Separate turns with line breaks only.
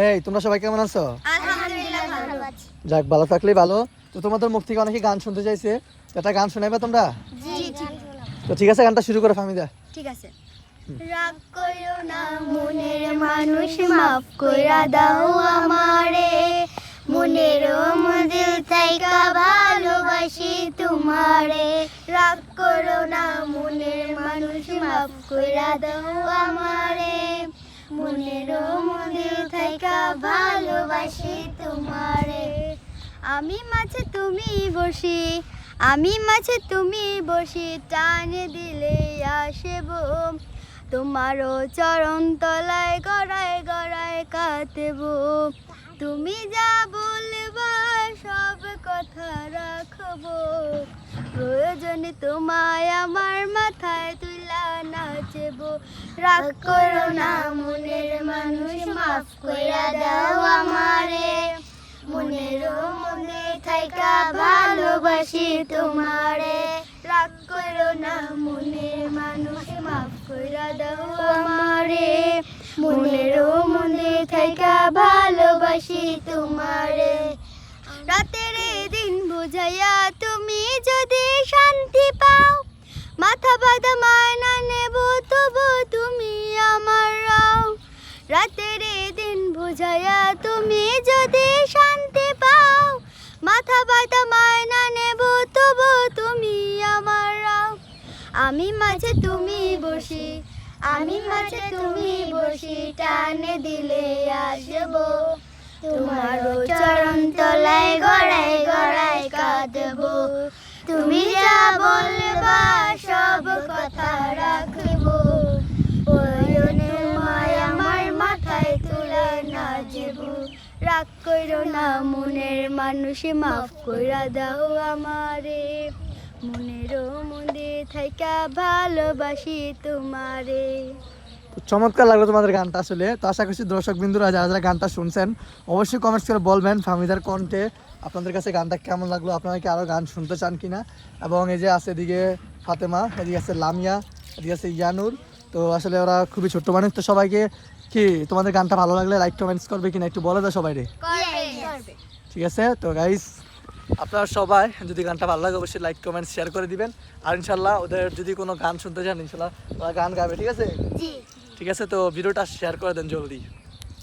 এই তোমরা সবাই কেমন আছো? যাক ভালো থাকলেই ভালো। তো তোমাদের মুখ থেকে অনেকে গান শুনতে চাইছে। একটা গান শোনাইবা তোমরা? তো ঠিক আছে গানটা শুরু করো ফামিদা
ঠিক আছে। রাগ করো না মনের মানুষ মাফ কইরা দাও আমারে। মনের থাইকা ভালোবাসি তোমারে। রাগ করো না মনের মানুষ মাফ কইরা দাও আমারে। মনের মধ্যে থাইকা ভালোবাসি তোমারে। আমি মাঝে তুমি বসি, আমি মাঝে তুমি বসি, টানে দিলে আসব তোমারও চরণ তলায় গড়ায় গড়ায় কাঁদব তুমি যা বলবা সব কথা রাখব। প্রয়োজনে তোমায় আমার মাথায় তুলা নাচব। রাগ করো না, মনের মানুষ মাফ কইরা দাও আমারে। মনের মনে থাইকা ভালোবাসি তোমারে। রাগ করো না, মনের মানুষ মাফ কইরা দাও আমারে। মনের মনে থাইকা ভালোবাসি তোমারে। রাতের দিন বুঝাইয়া তুমি যদি রাতের দিন বুঝাইয়া তুমি যদি শান্তি পাও, মাথা ব্যথা মায়না নেব, তবু তুমি আমার রাও আমি মাঝে তুমি বসি, আমি মাঝে তুমি বসি, টানে দিলে আসব। তোমার চরণ তলায় রাগ করো না, মনের মানুষে মাফ কইরা দাও আমারে। মনেরও মধ্যে থাইকা ভালোবাসি তোমারে।
চমৎকার লাগল তোমাদের গানটা আসলে। তো আশা করছি দর্শক বিন্দুরা যারা যারা গানটা শুনছেন, অবশ্যই কমেন্টস করে বলবেন ফামিদার কণ্ঠে আপনাদের কাছে গানটা কেমন লাগল, আপনারা কি আরও গান শুনতে চান কিনা? এবং এই যে আছে এদিকে ফাতেমা, এদিকে আছে লামিয়া, এদিকে আছে ইয়ানুর। তো আসলে ওরা খুবই ছোট্ট মানুষ, তো সবাইকে কি তোমাদের গানটা ভালো লাগলে লাইক কমেন্টস করবে কিনা একটু বলে দাও সবাই রে ঠিক আছে? তো গাইস আপনারা সবাই যদি গানটা ভালো লাগে অবশ্যই লাইক কমেন্ট শেয়ার করে দিবেন। আর ইনশাল্লাহ ওদের যদি কোনো গান শুনতে চান ইনশাল্লাহ ওরা গান গাবে ঠিক আছে? ঠিক আছে তো ভিডিওটা শেয়ার করে দেন জলদি।